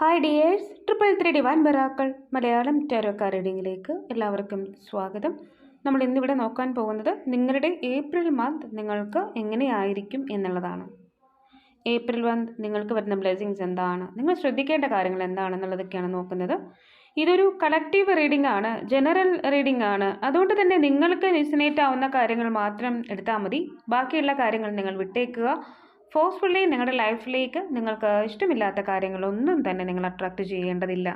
Hi dears triple three divine ബറാക്കൾ Malayalam tarot card റീഡിങ്ങിലേക്ക് എല്ലാവർക്കും സ്വാഗതം. നമ്മൾ ഇന്നിവിടെ നോക്കാൻ പോകുന്നത് നിങ്ങളുടെ ഏപ്രിൽ മന്ത് നിങ്ങൾക്ക് എങ്ങനെയായിരിക്കും എന്നുള്ളതാണ്. ഏപ്രിൽ മന്ത് നിങ്ങൾക്ക് വരുന്ന ബ്ലെസ്സിങ്സ് എന്താണ്? നിങ്ങൾ ശ്രദ്ധിക്കേണ്ട കാര്യങ്ങൾ എന്താണെന്നുള്ളതൊക്കെയാണ് നോക്കുന്നത്. ഇതൊരു കളക്റ്റീവ് റീഡിംഗ് ആണ് ജനറൽ റീഡിംഗ് ആണ്. അതുകൊണ്ട് തന്നെ നിങ്ങൾക്ക് നിസിനേറ്റ് ആവുന്ന കാര്യങ്ങൾ മാത്രം എടുത്താൽ മതി. ബാക്കിയുള്ള കാര്യങ്ങൾ നിങ്ങൾ വിട്ടേക്കുക. ഫോഴ്സ്ഫുള്ളി നിങ്ങളുടെ ലൈഫിലേക്ക് നിങ്ങൾക്ക് ഇഷ്ടമില്ലാത്ത കാര്യങ്ങളൊന്നും തന്നെ നിങ്ങൾ അട്രാക്റ്റ് ചെയ്യേണ്ടതില്ല.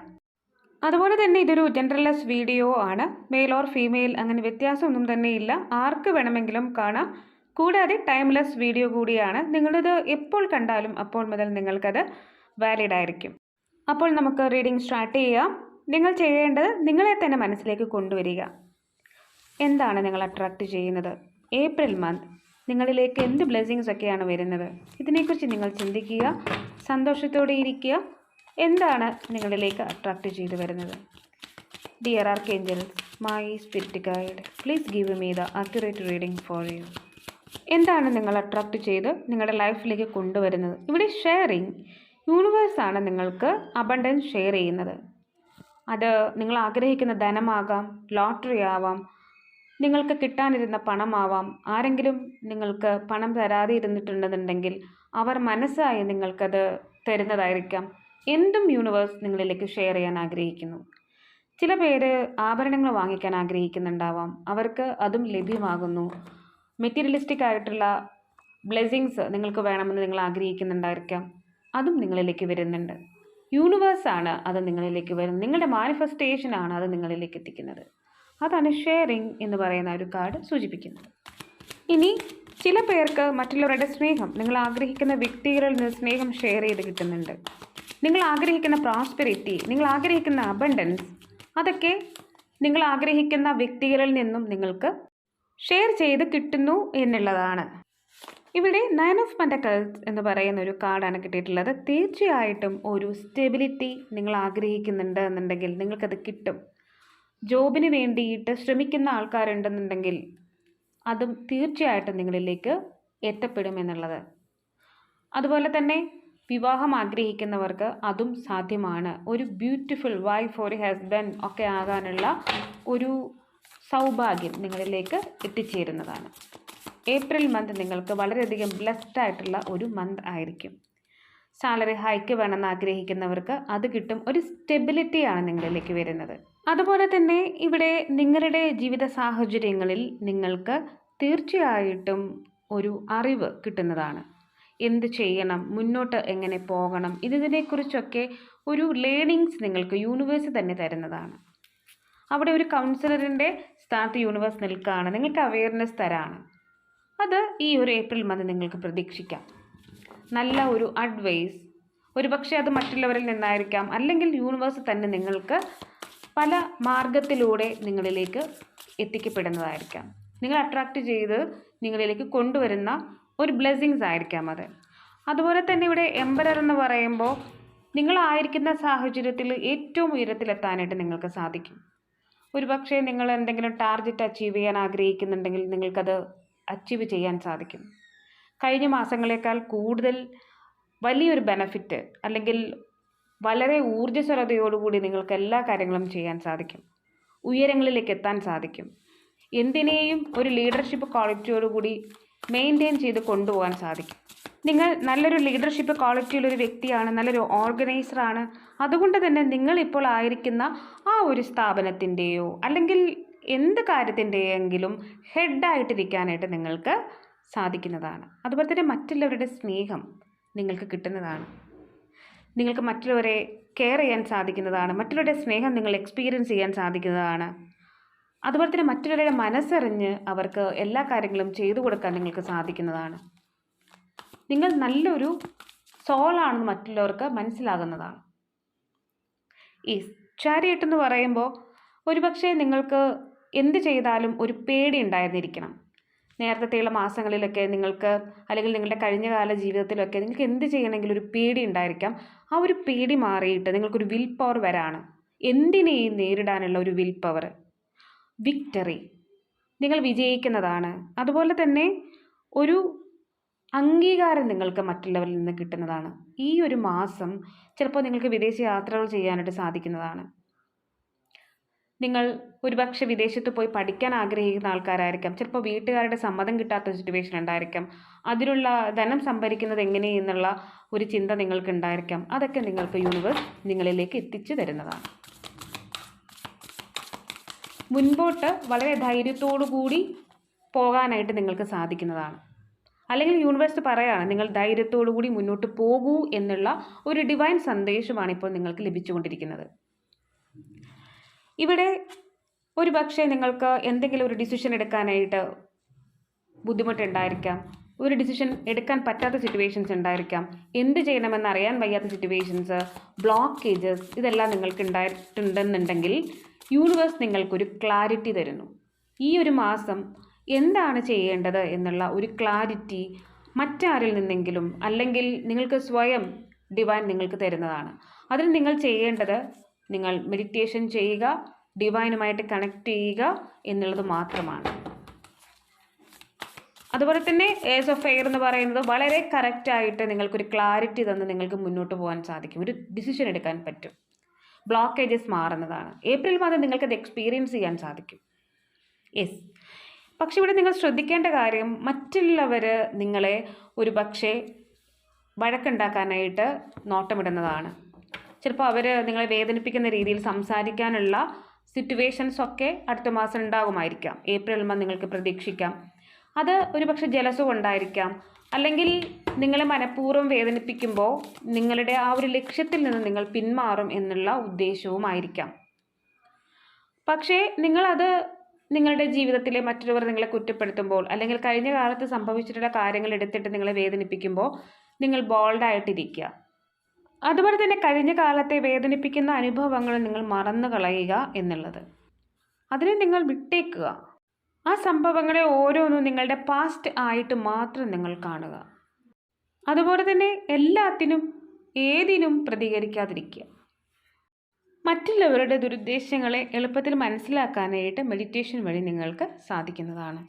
അതുപോലെ തന്നെ ഇതൊരു ജെൻഡർലെസ് വീഡിയോ ആണ്. മെയിൽ ഓർ ഫീമെയിൽ അങ്ങനെ വ്യത്യാസമൊന്നും തന്നെ ഇല്ല. ആർക്ക് വേണമെങ്കിലും കാണാം. കൂടാതെ ടൈംലെസ് വീഡിയോ കൂടിയാണ്. നിങ്ങളിത് എപ്പോൾ കണ്ടാലും അപ്പോൾ മുതൽ നിങ്ങൾക്കത് വാലിഡ് ആയിരിക്കും. അപ്പോൾ നമുക്ക് റീഡിംഗ് സ്റ്റാർട്ട് ചെയ്യാം. നിങ്ങൾ ചെയ്യേണ്ടത് നിങ്ങളെ തന്നെ മനസ്സിലേക്ക് കൊണ്ടുവരിക. എന്താണ് നിങ്ങൾ അട്രാക്റ്റ് ചെയ്യുന്നത്? ഏപ്രിൽ മന്ത് നിങ്ങളിലേക്ക് എന്ത് ബ്ലെസ്സിങ്സ് ഒക്കെയാണ് വരുന്നത്? ഇതിനെക്കുറിച്ച് നിങ്ങൾ ചിന്തിക്കുക സന്തോഷത്തോടെ ഇരിക്കുക. എന്താണ് നിങ്ങളിലേക്ക് അട്രാക്റ്റ് ചെയ്തു വരുന്നത്? Dear archangels my spirit guide please give me the accurate reading for you എന്താണ് നിങ്ങൾ അട്രാക്റ്റ് ചെയ്ത് നിങ്ങളുടെ ലൈഫിലേക്ക് കൊണ്ടുവരുന്നത്? ഇവിടെ ഷെയറിങ് യൂണിവേഴ്സാണ് നിങ്ങൾക്ക് അബണ്ടൻസ് ഷെയർ ചെയ്യുന്നത്. അത് നിങ്ങൾ ആഗ്രഹിക്കുന്ന ധനമാകാം ലോട്ടറി ആവാം നിങ്ങൾക്ക് കിട്ടാനിരുന്ന പണമാവാം. ആരെങ്കിലും നിങ്ങൾക്ക് പണം തരാതെ ഇരുന്നിട്ടുണ്ടെന്നുണ്ടെങ്കിൽ അവർ മനസ്സായി നിങ്ങൾക്കത് തരുന്നതായിരിക്കാം. എന്തും യൂണിവേഴ്സ് നിങ്ങളിലേക്ക് ഷെയർ ചെയ്യാൻ ആഗ്രഹിക്കുന്നു. ചില പേര് ആഭരണങ്ങൾ വാങ്ങിക്കാൻ ആഗ്രഹിക്കുന്നുണ്ടാവാം. അവർക്ക് അതും ലഭ്യമാകുന്നു. മെറ്റീരിയലിസ്റ്റിക് ആയിട്ടുള്ള ബ്ലെസ്സിങ്സ് നിങ്ങൾക്ക് വേണമെന്ന് നിങ്ങൾ ആഗ്രഹിക്കുന്നുണ്ടായിരിക്കാം. അതും നിങ്ങളിലേക്ക് വരുന്നുണ്ട്. യൂണിവേഴ്സാണ് അത് നിങ്ങളിലേക്ക് വരുന്നത്. നിങ്ങളുടെ മാനിഫെസ്റ്റേഷനാണ് അത് നിങ്ങളിലേക്ക് എത്തിക്കുന്നത്. അതാണ് ഷെയറിങ് എന്ന് പറയുന്ന ഒരു കാർഡ് സൂചിപ്പിക്കുന്നത്. ഇനി ചില പേർക്ക് മറ്റുള്ളവരുടെ സ്നേഹം നിങ്ങൾ ആഗ്രഹിക്കുന്ന വ്യക്തികളിൽ നിന്ന് സ്നേഹം ഷെയർ ചെയ്ത് കിട്ടുന്നുണ്ട്. നിങ്ങൾ ആഗ്രഹിക്കുന്ന പ്രോസ്പെരിറ്റി നിങ്ങൾ ആഗ്രഹിക്കുന്ന അബണ്ടൻസ് അതൊക്കെ നിങ്ങൾ ആഗ്രഹിക്കുന്ന വ്യക്തികളിൽ നിന്നും നിങ്ങൾക്ക് ഷെയർ ചെയ്ത് കിട്ടുന്നു എന്നുള്ളതാണ്. ഇവിടെ നയൻ ഓഫ് പെന്റക്കൾസ് എന്ന് പറയുന്ന ഒരു കാർഡാണ് കിട്ടിയിട്ടുള്ളത്. തീർച്ചയായിട്ടും ഒരു സ്റ്റെബിലിറ്റി നിങ്ങൾ ആഗ്രഹിക്കുന്നുണ്ട് എന്നുണ്ടെങ്കിൽ നിങ്ങൾക്കത് കിട്ടും. ജോബിന് വേണ്ടിയിട്ട് ശ്രമിക്കുന്ന ആൾക്കാരുണ്ടെന്നുണ്ടെങ്കിൽ അതും തീർച്ചയായിട്ടും നിങ്ങളിലേക്ക് എത്തപ്പെടും എന്നുള്ളത്. അതുപോലെ തന്നെ വിവാഹം ആഗ്രഹിക്കുന്നവർക്ക് അതും സാധ്യമാണ്. ഒരു ബ്യൂട്ടിഫുൾ വൈഫ് ഒരു ഹസ്ബൻഡ് ഒക്കെ ആകാനുള്ള ഒരു സൗഭാഗ്യം നിങ്ങളിലേക്ക് എത്തിച്ചേരുന്നതാണ്. ഏപ്രിൽ മന്ത് നിങ്ങൾക്ക് വളരെയധികം ബ്ലെസ്ഡ് ആയിട്ടുള്ള ഒരു മന്ത് ആയിരിക്കും. സാലറി ഹൈക്ക് വേണമെന്ന് ആഗ്രഹിക്കുന്നവർക്ക് അത് കിട്ടും. ഒരു സ്റ്റെബിലിറ്റിയാണ് നിങ്ങളിലേക്ക് വരുന്നത്. അതുപോലെ തന്നെ ഇവിടെ നിങ്ങളുടെ ജീവിത സാഹചര്യങ്ങളിൽ നിങ്ങൾക്ക് തീർച്ചയായിട്ടും ഒരു അറിവ് കിട്ടുന്നതാണ്. എന്ത് ചെയ്യണം മുന്നോട്ട് എങ്ങനെ പോകണം ഇതിനെക്കുറിച്ചൊക്കെ ഒരു ലേണിങ്സ് നിങ്ങൾക്ക് യൂണിവേഴ്സ് തന്നെ തരുന്നതാണ്. അവിടെ ഒരു കൗൺസിലറിന്റെ സ്ഥാനത്ത് യൂണിവേഴ്സ് നിൽക്കുകയാണ്. നിങ്ങൾക്ക് അവയർനെസ് തരാണ്. അത് ഈ ഒരു ഏപ്രിൽ മന്ത് നിങ്ങൾക്ക് പ്രതീക്ഷിക്കാം. നല്ല ഒരു അഡ്വൈസ് ഒരുപക്ഷെ അത് മറ്റുള്ളവരിൽ നിന്നായിരിക്കാം. അല്ലെങ്കിൽ യൂണിവേഴ്സ് തന്നെ നിങ്ങൾക്ക് പല മാർഗത്തിലൂടെ നിങ്ങളിലേക്ക് എത്തിക്കപ്പെടുന്നതായിരിക്കാം. നിങ്ങൾ അട്രാക്റ്റ് ചെയ്ത് നിങ്ങളിലേക്ക് കൊണ്ടുവരുന്ന ഒരു ബ്ലെസ്സിങ്സ് ആയിരിക്കാം അത്. അതുപോലെ തന്നെ ഇവിടെ എംബറർ എന്ന് പറയുമ്പോൾ നിങ്ങളായിരിക്കുന്ന സാഹചര്യത്തിൽ ഏറ്റവും ഉയരത്തിലെത്താനായിട്ട് നിങ്ങൾക്ക് സാധിക്കും. ഒരുപക്ഷെ നിങ്ങൾ എന്തെങ്കിലും ടാർഗറ്റ് അച്ചീവ് ചെയ്യാൻ ആഗ്രഹിക്കുന്നുണ്ടെങ്കിൽ നിങ്ങൾക്കത് അച്ചീവ് ചെയ്യാൻ സാധിക്കും. കഴിഞ്ഞ മാസങ്ങളേക്കാൾ കൂടുതൽ വലിയൊരു ബെനഫിറ്റ് അല്ലെങ്കിൽ വളരെ ഊർജസ്വലതയോടുകൂടി നിങ്ങൾക്ക് എല്ലാ കാര്യങ്ങളും ചെയ്യാൻ സാധിക്കും. ഉയരങ്ങളിലേക്ക് എത്താൻ സാധിക്കും. എന്തിനേയും ഒരു ലീഡർഷിപ്പ് ക്വാളിറ്റിയോടുകൂടി മെയിന്റെയിൻ ചെയ്ത് കൊണ്ടുപോകാൻ സാധിക്കും. നിങ്ങൾ നല്ലൊരു ലീഡർഷിപ്പ് ക്വാളിറ്റിയുള്ളൊരു വ്യക്തിയാണ് നല്ലൊരു ഓർഗനൈസറാണ് അതുകൊണ്ട് തന്നെ നിങ്ങളിപ്പോൾ ആയിരിക്കുന്ന ആ ഒരു സ്ഥാപനത്തിന്റെയോ അല്ലെങ്കിൽ എന്ത് കാര്യത്തിന്റെയെങ്കിലും ഹെഡായിട്ടിരിക്കാനായിട്ട് നിങ്ങൾക്ക് സാധിക്കുന്നതാണ്. അതുപോലെ തന്നെ മറ്റുള്ളവരുടെ സ്നേഹം നിങ്ങൾക്ക് കിട്ടുന്നതാണ്. നിങ്ങൾക്ക് മറ്റുള്ളവരെ കെയർ ചെയ്യാൻ സാധിക്കുന്നതാണ്. മറ്റുള്ളവരുടെ സ്നേഹം നിങ്ങൾ എക്സ്പീരിയൻസ് ചെയ്യാൻ സാധിക്കുന്നതാണ്. അതുപോലെ തന്നെ മറ്റുള്ളവരുടെ മനസ്സറിഞ്ഞ് അവർക്ക് എല്ലാ കാര്യങ്ങളും ചെയ്തു കൊടുക്കാൻ നിങ്ങൾക്ക് സാധിക്കുന്നതാണ്. നിങ്ങൾ നല്ലൊരു സോളാണെന്ന് മറ്റുള്ളവർക്ക് മനസ്സിലാകുന്നതാണ്. ഈ ചാരിയറ്റ് എന്ന് പറയുമ്പോൾ ഒരുപക്ഷെ നിങ്ങൾക്ക് എന്ത് ചെയ്താലും ഒരു പേടി ഉണ്ടായിരുന്നിരിക്കണം. നേരത്തെയുള്ള മാസങ്ങളിലൊക്കെ നിങ്ങൾക്ക് അല്ലെങ്കിൽ നിങ്ങളുടെ കഴിഞ്ഞ കാല ജീവിതത്തിലൊക്കെ നിങ്ങൾക്ക് എന്ത് ചെയ്യണമെങ്കിലും ഒരു പേടി ഉണ്ടായിരിക്കാം. ആ ഒരു പേടി മാറിയിട്ട് നിങ്ങൾക്കൊരു വിൽ പവർ വരാണ്. എന്തിനേയും നേരിടാനുള്ള ഒരു വിൽ പവർ വിക്ടറി നിങ്ങൾ വിജയിക്കുന്നതാണ്. അതുപോലെ തന്നെ ഒരു അംഗീകാരം നിങ്ങൾക്ക് മറ്റുള്ളവരിൽ നിന്ന് കിട്ടുന്നതാണ്. ഈ ഒരു മാസം ചിലപ്പോൾ നിങ്ങൾക്ക് വിദേശ യാത്രകൾ ചെയ്യാനായിട്ട് സാധിക്കുന്നതാണ്. നിങ്ങൾ ഒരുപക്ഷെ വിദേശത്ത് പോയി പഠിക്കാൻ ആഗ്രഹിക്കുന്ന ആൾക്കാരായിരിക്കാം. ചിലപ്പോൾ വീട്ടുകാരുടെ സമ്മതം കിട്ടാത്ത സിറ്റുവേഷൻ ഉണ്ടായിരിക്കാം. അതിനുള്ള ധനം സംഭരിക്കുന്നത് എങ്ങനെയെന്നുള്ള ഒരു ചിന്ത നിങ്ങൾക്ക് ഉണ്ടായിരിക്കാം അതൊക്കെ നിങ്ങൾക്ക് യൂണിവേഴ്സ് നിങ്ങളിലേക്ക് എത്തിച്ചു തരുന്നതാണ്. മുൻപോട്ട് വളരെ ധൈര്യത്തോടു കൂടി പോകാനായിട്ട് നിങ്ങൾക്ക് സാധിക്കുന്നതാണ്. അല്ലെങ്കിൽ യൂണിവേഴ്സ് പറയുകയാണ് നിങ്ങൾ ധൈര്യത്തോടു കൂടി മുന്നോട്ട് പോകൂ എന്നുള്ള ഒരു ഡിവൈൻ സന്ദേശമാണ് ഇപ്പോൾ നിങ്ങൾക്ക് ലഭിച്ചുകൊണ്ടിരിക്കുന്നത്. ഇവിടെ ഒരു പക്ഷേ നിങ്ങൾക്ക് എന്തെങ്കിലും ഒരു ഡിസിഷൻ എടുക്കാനായിട്ട് ബുദ്ധിമുട്ടുണ്ടായിരിക്കാം. ഒരു ഡിസിഷൻ എടുക്കാൻ പറ്റാത്ത സിറ്റുവേഷൻസ് ഉണ്ടായിരിക്കാം. എന്ത് ചെയ്യണമെന്ന് അറിയാൻ വയ്യാത്ത സിറ്റുവേഷൻസ് ബ്ലോക്കേജസ് ഇതെല്ലാം നിങ്ങൾക്ക് ഉണ്ടായിട്ടുണ്ടെന്നുണ്ടെങ്കിൽ യൂണിവേഴ്സ് നിങ്ങൾക്കൊരു ക്ലാരിറ്റി തരുന്നു. ഈ ഒരു മാസം എന്താണ് ചെയ്യേണ്ടത് എന്നുള്ള ഒരു ക്ലാരിറ്റി മറ്റാരിൽ നിന്നെങ്കിലും അല്ലെങ്കിൽ നിങ്ങൾക്ക് സ്വയം ഡിവൈൻ നിങ്ങൾക്ക് തരുന്നതാണ്. അതിൽ നിങ്ങൾ ചെയ്യേണ്ടത് നിങ്ങൾ മെഡിറ്റേഷൻ ചെയ്യുക ഡിവൈനുമായിട്ട് കണക്ട് ചെയ്യുക എന്നുള്ളത് മാത്രമാണ്. അതുപോലെ തന്നെ ഏസ് ഓഫ് എയർ എന്ന് പറയുന്നത് വളരെ കറക്റ്റായിട്ട് നിങ്ങൾക്കൊരു ക്ലാരിറ്റി തന്ന് നിങ്ങൾക്ക് മുന്നോട്ട് പോകാൻ സാധിക്കും. ഒരു ഡിസിഷൻ എടുക്കാൻ പറ്റും. ബ്ലോക്കേജസ് മാറുന്നതാണ്. ഏപ്രിൽ മാസം നിങ്ങൾക്കത് എക്സ്പീരിയൻസ് ചെയ്യാൻ സാധിക്കും. യെസ് പക്ഷെ ഇവിടെ നിങ്ങൾ ശ്രദ്ധിക്കേണ്ട കാര്യം മറ്റുള്ളവർ നിങ്ങളെ ഒരു പക്ഷേ വഴക്കുണ്ടാക്കാനായിട്ട് നോട്ടമിടുന്നതാണ്. ചിലപ്പോൾ അവർ നിങ്ങളെ വേദനിപ്പിക്കുന്ന രീതിയിൽ സംസാരിക്കാനുള്ള സിറ്റുവേഷൻസ് ഒക്കെ അടുത്ത മാസം ഉണ്ടാകുമായിരിക്കാം. ഏപ്രിൽ മന്ത് നിങ്ങൾക്ക് പ്രതീക്ഷിക്കാം. അത് ഒരു പക്ഷേ ജലസും ഉണ്ടായിരിക്കാം. അല്ലെങ്കിൽ നിങ്ങളെ മനഃപൂർവം വേദനിപ്പിക്കുമ്പോൾ നിങ്ങളുടെ ആ ഒരു ലക്ഷ്യത്തിൽ നിന്ന് നിങ്ങൾ പിന്മാറും എന്നുള്ള ഉദ്ദേശവുമായിരിക്കാം. പക്ഷേ നിങ്ങളത് നിങ്ങളുടെ ജീവിതത്തിലെ മറ്റുള്ളവർ നിങ്ങളെ കുറ്റപ്പെടുത്തുമ്പോൾ അല്ലെങ്കിൽ കഴിഞ്ഞ കാലത്ത് സംഭവിച്ചിട്ടുള്ള കാര്യങ്ങൾ എടുത്തിട്ട് നിങ്ങളെ വേദനിപ്പിക്കുമ്പോൾ നിങ്ങൾ ബോൾഡായിട്ടിരിക്കുക അതുപോലെ തന്നെ കഴിഞ്ഞ കാലത്തെ വേദനിപ്പിക്കുന്ന അനുഭവങ്ങൾ നിങ്ങൾ മറന്നു കളയുക എന്നുള്ളത്. അതിനെ നിങ്ങൾ വിട്ടേക്കുക. ആ സംഭവങ്ങളെ ഓരോന്നും നിങ്ങളുടെ പാസ്റ്റ് ആയിട്ട് മാത്രം നിങ്ങൾ കാണുക. അതുപോലെ തന്നെ എല്ലാത്തിനും ഏതിനും പ്രതികരിക്കാതിരിക്കുക. മറ്റുള്ളവരുടെ ദുരുദ്ദേശങ്ങളെ എളുപ്പത്തിൽ മനസ്സിലാക്കാനായിട്ട് മെഡിറ്റേഷൻ വഴി നിങ്ങൾക്ക് സാധിക്കുന്നതാണ്.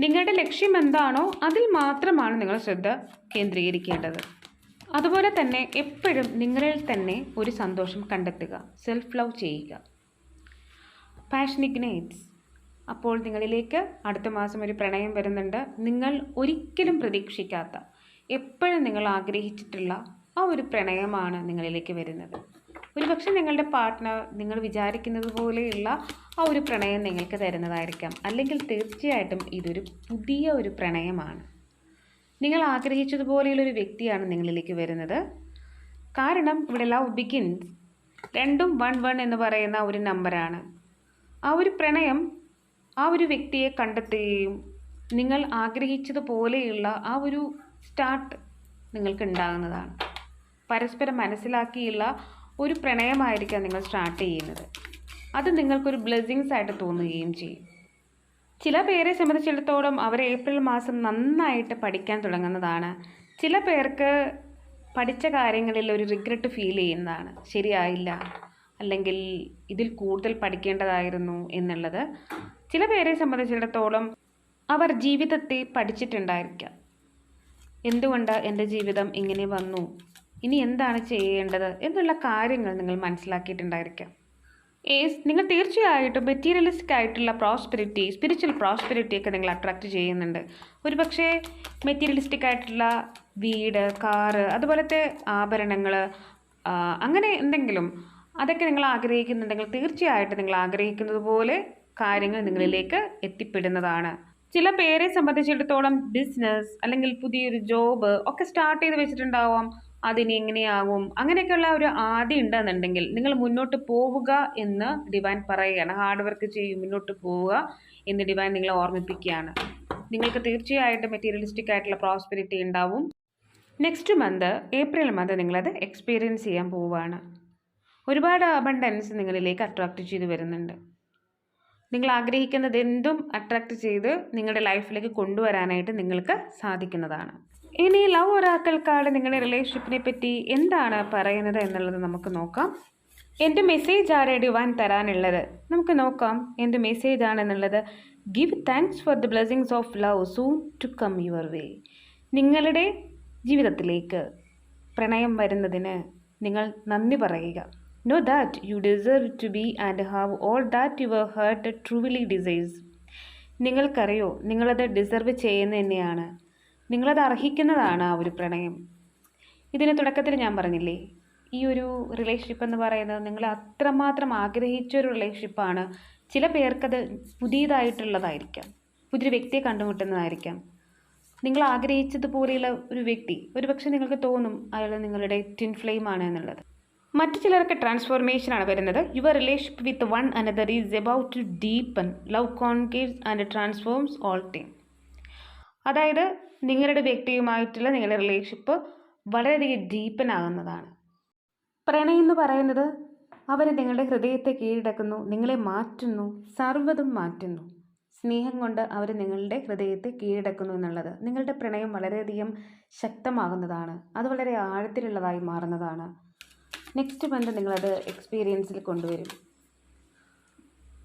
നിങ്ങളുടെ ലക്ഷ്യം എന്താണോ അതിൽ മാത്രമാണ് നിങ്ങൾ ശ്രദ്ധ കേന്ദ്രീകരിക്കേണ്ടത്. അതുപോലെ തന്നെ എപ്പോഴും നിങ്ങളിൽ തന്നെ ഒരു സന്തോഷം കണ്ടെത്തുക. സെൽഫ് ലവ് ചെയ്യുക. പാഷൻ ഇഗ്നേറ്റ്സ് അപ്പോൾ നിങ്ങളിലേക്ക് അടുത്ത മാസം ഒരു പ്രണയം വരുന്നുണ്ട്. നിങ്ങൾ ഒരിക്കലും പ്രതീക്ഷിക്കാത്ത എപ്പോഴും നിങ്ങൾ ആഗ്രഹിച്ചിട്ടുള്ള ആ ഒരു പ്രണയമാണ് നിങ്ങളിലേക്ക് വരുന്നത്. ഒരുപക്ഷെ നിങ്ങളുടെ പാർട്ട്ണർ നിങ്ങൾ വിചാരിക്കുന്നത് പോലെയുള്ള ആ ഒരു പ്രണയം നിങ്ങൾക്ക് തരുന്നതായിരിക്കാം. അല്ലെങ്കിൽ തീർച്ചയായിട്ടും ഇതൊരു പുതിയ ഒരു പ്രണയമാണ്. നിങ്ങൾ ആഗ്രഹിച്ചതുപോലെയുള്ളൊരു വ്യക്തിയാണ് നിങ്ങളിലേക്ക് വരുന്നത്. കാരണം ഇവിടെ ലവ് ബിഗിൻസ്. രണ്ടും വൺ വൺ എന്ന് പറയുന്ന ഒരു നമ്പറാണ്. ആ ഒരു പ്രണയം ആ ഒരു വ്യക്തിയെ കണ്ടെത്തുകയും നിങ്ങൾ ആഗ്രഹിച്ചതുപോലെയുള്ള ആ ഒരു സ്റ്റാർട്ട് നിങ്ങൾക്ക് ഉണ്ടാകുന്നതാണ്. പരസ്പരം മനസ്സിലാക്കിയുള്ള ഒരു പ്രണയമായിരിക്കാം നിങ്ങൾ സ്റ്റാർട്ട് ചെയ്യുന്നത്. അത് നിങ്ങൾക്കൊരു ബ്ലെസ്സിങ്സ് ആയിട്ട് തോന്നുകയും ചെയ്യും. ചില പേരെ സംബന്ധിച്ചിടത്തോളം അവർ ഏപ്രിൽ മാസം നന്നായിട്ട് പഠിക്കാൻ തുടങ്ങുന്നതാണ്. ചില പേർക്ക് പഠിച്ച കാര്യങ്ങളിൽ ഒരു റിഗ്രറ്റ് ഫീൽ ചെയ്യുന്നതാണ്. ശരിയായില്ല. അല്ലെങ്കിൽ ഇതിൽ കൂടുതൽ പഠിക്കേണ്ടതായിരുന്നു എന്നുള്ളത്. ചില പേരെ സംബന്ധിച്ചിടത്തോളം അവർ ജീവിതത്തെ പഠിച്ചിട്ടുണ്ടായിരിക്കാം. എന്തുകൊണ്ട് എന്റെ ജീവിതം ഇങ്ങനെ വന്നു? ഇനി എന്താണ് ചെയ്യേണ്ടത്? എന്നുള്ള കാര്യങ്ങൾ നിങ്ങൾ മനസ്സിലാക്കിയിട്ടുണ്ടായിരിക്കാം. ഏസ് നിങ്ങൾ തീർച്ചയായിട്ടും മെറ്റീരിയലിസ്റ്റിക് ആയിട്ടുള്ള പ്രോസ്പെരിറ്റി സ്പിരിച്വൽ പ്രോസ്പെരിറ്റി ഒക്കെ നിങ്ങൾ അട്രാക്റ്റ് ചെയ്യുന്നുണ്ട്. ഒരു പക്ഷേ മെറ്റീരിയലിസ്റ്റിക് ആയിട്ടുള്ള വീട് കാറ് അതുപോലത്തെ ആഭരണങ്ങൾ അങ്ങനെ എന്തെങ്കിലും അതൊക്കെ നിങ്ങൾ ആഗ്രഹിക്കുന്നുണ്ടെങ്കിൽ തീർച്ചയായിട്ടും നിങ്ങൾ ആഗ്രഹിക്കുന്നത് പോലെ കാര്യങ്ങൾ നിങ്ങളിലേക്ക് എത്തിപ്പെടുന്നതാണ്. ചില പേരെ സംബന്ധിച്ചിടത്തോളം ബിസിനസ് അല്ലെങ്കിൽ പുതിയൊരു ജോബ് ഒക്കെ സ്റ്റാർട്ട് ചെയ്ത് വെച്ചിട്ടുണ്ടാവാം. അതിനി എങ്ങനെയാകും? അങ്ങനെയൊക്കെയുള്ള ഒരു ആദ്യം ഉണ്ടെന്നുണ്ടെങ്കിൽ നിങ്ങൾ മുന്നോട്ട് പോവുക എന്ന് ഡിവൈൻ പറയുകയാണ്. ഹാർഡ് വർക്ക് ചെയ്യും മുന്നോട്ട് പോവുക എന്ന് ഡിവൈൻ നിങ്ങളെ ഓർമ്മിപ്പിക്കുകയാണ്. നിങ്ങൾക്ക് തീർച്ചയായിട്ടും മെറ്റീരിയലിസ്റ്റിക് ആയിട്ടുള്ള പ്രോസ്പെരിറ്റി ഉണ്ടാവും. നെക്സ്റ്റ് മന്ത് ഏപ്രിൽ മന്ത് നിങ്ങളത് എക്സ്പീരിയൻസ് ചെയ്യാൻ പോവുകയാണ്. ഒരുപാട് അബണ്ടൻസ് നിങ്ങളിലേക്ക് അട്രാക്റ്റ് ചെയ്ത് വരുന്നുണ്ട്. നിങ്ങൾ ആഗ്രഹിക്കുന്നത് എന്തും അട്രാക്റ്റ് ചെയ്ത് നിങ്ങളുടെ ലൈഫിലേക്ക് കൊണ്ടുവരാനായിട്ട് നിങ്ങൾക്ക് സാധിക്കുന്നതാണ്. ഇനി ലവ് ഒരാക്കൾക്കാണ് നിങ്ങളുടെ റിലേഷൻഷിപ്പിനെ പറ്റി എന്താണ് പറയുന്നത് എന്നുള്ളത് നമുക്ക് നോക്കാം. എന്റെ മെസ്സേജ് ആണ് ഡിവൈൻ തരാനുള്ളത്? നമുക്ക് നോക്കാം. എന്റെ മെസ്സേജ് ആണെന്നുള്ളത് give thanks for the blessings of love soon to come your way നിങ്ങളുടെ ജീവിതത്തിലേക്ക് പ്രണയം വരുന്നതിന് നിങ്ങൾ നന്ദി പറയുക. Know that you deserve to be and have all that your heart truly desires നിങ്ങൾക്കറിയോ നിങ്ങളത് ഡിസർവ് ചെയ്യുന്ന തന്നെയാണ്. നിങ്ങളത് അർഹിക്കുന്നതാണ് ആ ഒരു പ്രണയം. ഇതിന് തുടക്കത്തിൽ ഞാൻ പറഞ്ഞില്ലേ ഈ ഒരു റിലേഷൻഷിപ്പ് എന്ന് പറയുന്നത് നിങ്ങൾ അത്രമാത്രം ആഗ്രഹിച്ച ഒരു റിലേഷൻഷിപ്പാണ് ചില പേർക്കത് പുതിയതായിട്ടുള്ളതായിരിക്കാം. പുതിയൊരു വ്യക്തിയെ കണ്ടുമുട്ടുന്നതായിരിക്കാം. നിങ്ങൾ ആഗ്രഹിച്ചതുപോലെയുള്ള ഒരു വ്യക്തി ഒരുപക്ഷെ നിങ്ങൾക്ക് തോന്നും അയാൾ നിങ്ങളുടെ ടിൻ ഫ്ലെയിം ആണ് എന്നുള്ളത്. മറ്റു ചിലർക്ക് ട്രാൻസ്ഫോർമേഷൻ ആണ് വരുന്നത്. Your relationship with one another is about to deepen love conquers and transforms all thing അതായത് നിങ്ങളുടെ വ്യക്തിയുമായിട്ടുള്ള നിങ്ങളുടെ റിലേഷൻഷിപ്പ് വളരെയധികം ഡീപ്പൻ ആകുന്നതാണ്. പ്രണയം എന്ന് പറയുന്നത് അവർ നിങ്ങളുടെ ഹൃദയത്തെ കീഴടക്കുന്നു നിങ്ങളെ മാറ്റുന്നു സർവതും മാറ്റുന്നു. സ്നേഹം കൊണ്ട് അവർ നിങ്ങളുടെ ഹൃദയത്തെ കീഴടക്കുന്നു എന്നുള്ളത് നിങ്ങളുടെ പ്രണയം വളരെയധികം ശക്തമാകുന്നതാണ്. അത് വളരെ ആഴത്തിലുള്ളതായി മാറുന്നതാണ്. നെക്സ്റ്റ് ബന്ധം നിങ്ങളത് എക്സ്പീരിയൻസിൽ കൊണ്ടുവരും.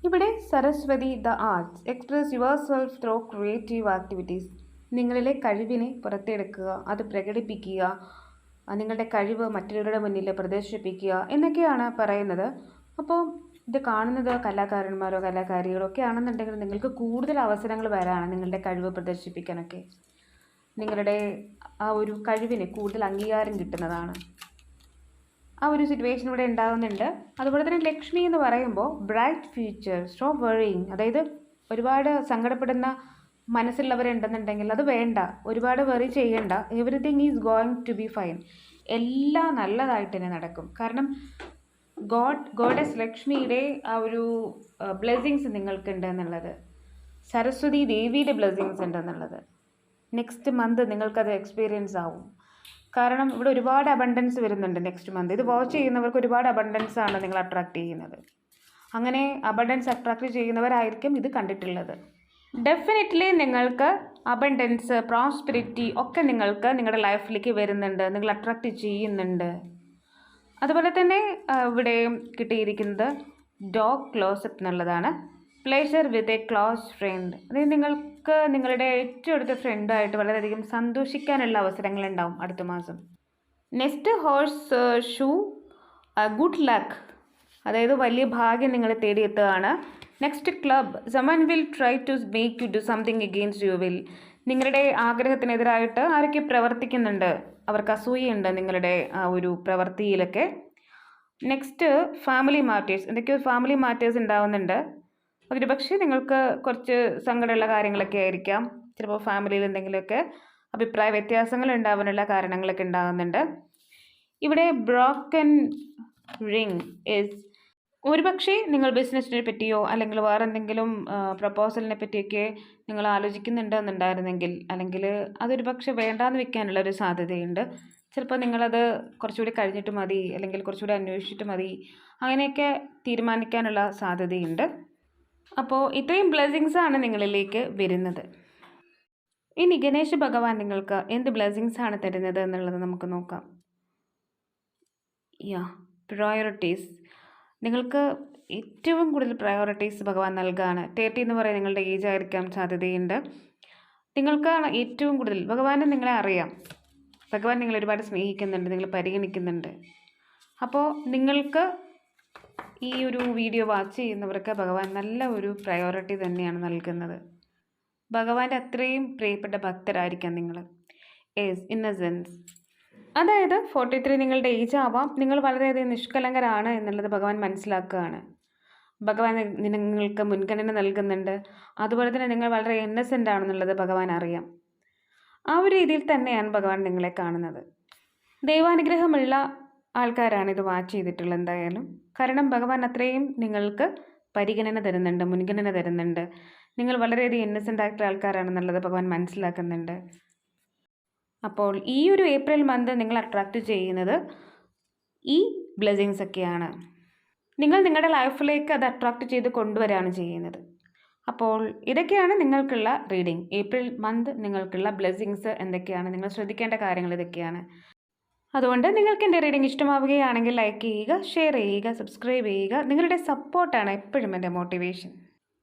ഇവിടെ Saraswati the arts express yourself through creative activities നിങ്ങളിലെ കഴിവിനെ പുറത്തെടുക്കുക അത് പ്രകടിപ്പിക്കുക നിങ്ങളുടെ കഴിവ് മറ്റുള്ളവരുടെ മുന്നിൽ പ്രദർശിപ്പിക്കുക എന്നൊക്കെയാണ് പറയുന്നത്. അപ്പോൾ ഇത് കാണുന്നത് കലാകാരന്മാരോ കലാകാരികളോ ഒക്കെ ആണെന്നുണ്ടെങ്കിൽ നിങ്ങൾക്ക് കൂടുതൽ അവസരങ്ങൾ വരാണ് നിങ്ങളുടെ കഴിവ് പ്രദർശിപ്പിക്കാനൊക്കെ. നിങ്ങളുടെ ആ ഒരു കഴിവിന് കൂടുതൽ അംഗീകാരം കിട്ടുന്നതാണ്. ആ ഒരു സിറ്റുവേഷൻ ഇവിടെ ഉണ്ടാകുന്നുണ്ട് അതുപോലെ തന്നെ ലക്ഷ്മി എന്ന് പറയുമ്പോൾ ബ്രൈറ്റ് ഫ്യൂച്ചർ സ്റ്റോപ്പ് വറിയിങ് അതായത് ഒരുപാട് സങ്കടപ്പെടുന്ന മനസ്സുള്ളവരുണ്ടെന്നുണ്ടെങ്കിൽ അത് വേണ്ട. ഒരുപാട് വെറി ചെയ്യണ്ട. Everything is going to be fine എല്ലാം നല്ലതായിട്ട് തന്നെ നടക്കും. കാരണം ഗോഡ് ഗോഡസ് ലക്ഷ്മിയുടെ ആ ഒരു ബ്ലെസ്സിങ്സ് നിങ്ങൾക്കുണ്ട് എന്നുള്ളത് സരസ്വതി ദേവിയുടെ ബ്ലെസ്സിങ്സ് ഉണ്ട് എന്നുള്ളത് നെക്സ്റ്റ് മന്ത് നിങ്ങൾക്കത് എക്സ്പീരിയൻസ് ആവും. കാരണം ഇവിടെ ഒരുപാട് അബണ്ടൻസ് വരുന്നുണ്ട് നെക്സ്റ്റ് മന്ത് ഇത് വാച്ച് ചെയ്യുന്നവർക്ക് ഒരുപാട് അബണ്ടൻസ് ആണ് നിങ്ങൾ അട്രാക്ട് ചെയ്യുന്നത്. അങ്ങനെ അബണ്ടൻസ് അട്രാക്ട് ചെയ്യുന്നവരായിരിക്കും ഇത് കണ്ടിട്ടുള്ളത്. ഡെഫിനറ്റ്ലി നിങ്ങൾക്ക് അബണ്ടൻസ് പ്രോസ്പിരിറ്റി ഒക്കെ നിങ്ങൾക്ക് നിങ്ങളുടെ ലൈഫിലേക്ക് വരുന്നുണ്ട്. നിങ്ങൾ അട്രാക്റ്റ് ചെയ്യുന്നുണ്ട്. അതുപോലെ തന്നെ ഇവിടെ കിട്ടിയിരിക്കുന്നത് ഡോഗ് ക്ലോസപ്പ് എന്നുള്ളതാണ്. Pleasure with a close friend അതായത് നിങ്ങൾക്ക് നിങ്ങളുടെ ഏറ്റവും അടുത്ത ഫ്രണ്ടായിട്ട് വളരെയധികം സന്തോഷിക്കാനുള്ള അവസരങ്ങളുണ്ടാവും അടുത്ത മാസം. Next horse shoe good luck അതായത് വലിയ ഭാഗ്യം നിങ്ങളെ തേടിയെത്തുകയാണ്. Next club someone will try to make you do something against your will നിങ്ങളുടെ ആഗ്രഹത്തിനെതിരായിട്ട് ആരൊക്കെ പ്രവർത്തിക്കുന്നുണ്ട്? അവർക്ക് അസൂയുണ്ട് നിങ്ങളുടെ ആ ഒരു പ്രവൃത്തിയിലൊക്കെ. നെക്സ്റ്റ് ഫാമിലി മാറ്റേഴ്സ് എന്തൊക്കെയോ ഫാമിലി മാറ്റേഴ്സ് ഉണ്ടാവുന്നുണ്ട്. ഒരു പക്ഷേ നിങ്ങൾക്ക് കുറച്ച് സങ്കടമുള്ള കാര്യങ്ങളൊക്കെ ആയിരിക്കാം. ചിലപ്പോൾ ഫാമിലിയിൽ എന്തെങ്കിലുമൊക്കെ അഭിപ്രായ വ്യത്യാസങ്ങൾ ഉണ്ടാവാനുള്ള കാരണങ്ങളൊക്കെ ഉണ്ടാകുന്നുണ്ട് ഇവിടെ ബ്രോക്കൻ റിങ് ഇസ് ഒരുപക്ഷെ നിങ്ങൾ ബിസിനസ്സിനെ പറ്റിയോ അല്ലെങ്കിൽ വേറെ എന്തെങ്കിലും പ്രപ്പോസലിനെ പറ്റിയൊക്കെ നിങ്ങൾ ആലോചിക്കുന്നുണ്ട് എന്നുണ്ടായിരുന്നെങ്കിൽ അല്ലെങ്കിൽ അതൊരു പക്ഷെ വേണ്ടാന്ന് വെക്കാനുള്ള ഒരു സാധ്യതയുണ്ട്. ചിലപ്പോൾ നിങ്ങളത് കുറച്ചുകൂടി കഴിഞ്ഞിട്ട് മതി അല്ലെങ്കിൽ കുറച്ചുകൂടി അന്വേഷിച്ചിട്ട് മതി അങ്ങനെയൊക്കെ തീരുമാനിക്കാനുള്ള സാധ്യതയുണ്ട്. അപ്പോൾ ഇത്രയും ബ്ലെസ്സിങ്സ് ആണ് നിങ്ങളിലേക്ക് വരുന്നത്. ഇനി ഗണേശ ഭഗവാൻ നിങ്ങൾക്ക് എന്ത് ബ്ലെസ്സിങ്സ് ആണ് തരുന്നത് എന്നുള്ളത് നമുക്ക് നോക്കാം. യാ പ്രയോറിറ്റീസ് നിങ്ങൾക്ക് ഏറ്റവും കൂടുതൽ പ്രയോറിറ്റീസ് ഭഗവാൻ നൽകുകയാണ് തേർട്ടി എന്ന് പറയുന്നത് നിങ്ങളുടെ ഏജ് ആയിരിക്കാൻ സാധ്യതയുണ്ട്. നിങ്ങൾക്കാണ് ഏറ്റവും കൂടുതൽ ഭഗവാനെ നിങ്ങളെ അറിയാം. ഭഗവാൻ നിങ്ങളെ ഒരുപാട് സ്നേഹിക്കുന്നുണ്ട് നിങ്ങൾ പരിഗണിക്കുന്നുണ്ട്. അപ്പോൾ നിങ്ങൾക്ക് ഈ ഒരു വീഡിയോ വാച്ച് ചെയ്യുന്നവർക്ക് ഭഗവാൻ നല്ല ഒരു പ്രയോറിറ്റി തന്നെയാണ് നൽകുന്നത്. ഭഗവാന്റെ അത്രയും പ്രിയപ്പെട്ട ഭക്തരായിരിക്കാം നിങ്ങൾ ഏസ് ഇന്നസെൻസ് അതായത് ഫോർട്ടി ത്രീ നിങ്ങളുടെ ഏജ് ആവാം. നിങ്ങൾ വളരെയധികം നിഷ്കളങ്കരാണ് എന്നുള്ളത് ഭഗവാൻ മനസ്സിലാക്കുകയാണ്. ഭഗവാൻ നിങ്ങൾക്ക് മുൻഗണന നൽകുന്നുണ്ട്. അതുപോലെ തന്നെ നിങ്ങൾ വളരെ ഇന്നസെന്റ് ആണെന്നുള്ളത് ഭഗവാൻ അറിയാം. ആ ഒരു രീതിയിൽ തന്നെയാണ് ഭഗവാൻ നിങ്ങളെ കാണുന്നത്. ദൈവാനുഗ്രഹമുള്ള ആൾക്കാരാണ് ഇത് വാച്ച് ചെയ്തിട്ടുള്ളത് എന്തായാലും. കാരണം ഭഗവാൻ അത്രയും നിങ്ങൾക്ക് പരിഗണന തരുന്നുണ്ട് മുൻഗണന തരുന്നുണ്ട്. നിങ്ങൾ വളരെയധികം ഇന്നസെന്റ് ആയിട്ടുള്ള ആൾക്കാരാണെന്നുള്ളത് ഭഗവാൻ മനസ്സിലാക്കുന്നുണ്ട്. അപ്പോൾ ഈ ഒരു ഏപ്രിൽ മന്ത് നിങ്ങൾ അട്രാക്റ്റ് ചെയ്യുന്നത് ഈ ബ്ലെസ്സിങ്സ് ഒക്കെയാണ്. നിങ്ങൾ നിങ്ങളുടെ ലൈഫിലേക്ക് അത് അട്രാക്റ്റ് ചെയ്ത് കൊണ്ടുവരികയാണ് ചെയ്യുന്നത്. അപ്പോൾ ഇതൊക്കെയാണ് നിങ്ങൾക്കുള്ള റീഡിംഗ് ഏപ്രിൽ മന്ത് നിങ്ങൾക്കുള്ള ബ്ലെസ്സിങ്സ് എന്തൊക്കെയാണ്? നിങ്ങൾ ശ്രദ്ധിക്കേണ്ട കാര്യങ്ങൾ ഇതൊക്കെയാണ്. അതുകൊണ്ട് നിങ്ങൾക്ക് എന്റെ റീഡിംഗ് ഇഷ്ടമാവുകയാണെങ്കിൽ ലൈക്ക് ചെയ്യുക ഷെയർ ചെയ്യുക സബ്സ്ക്രൈബ് ചെയ്യുക. നിങ്ങളുടെ സപ്പോർട്ടാണ് എപ്പോഴും എന്റെ മോട്ടിവേഷൻ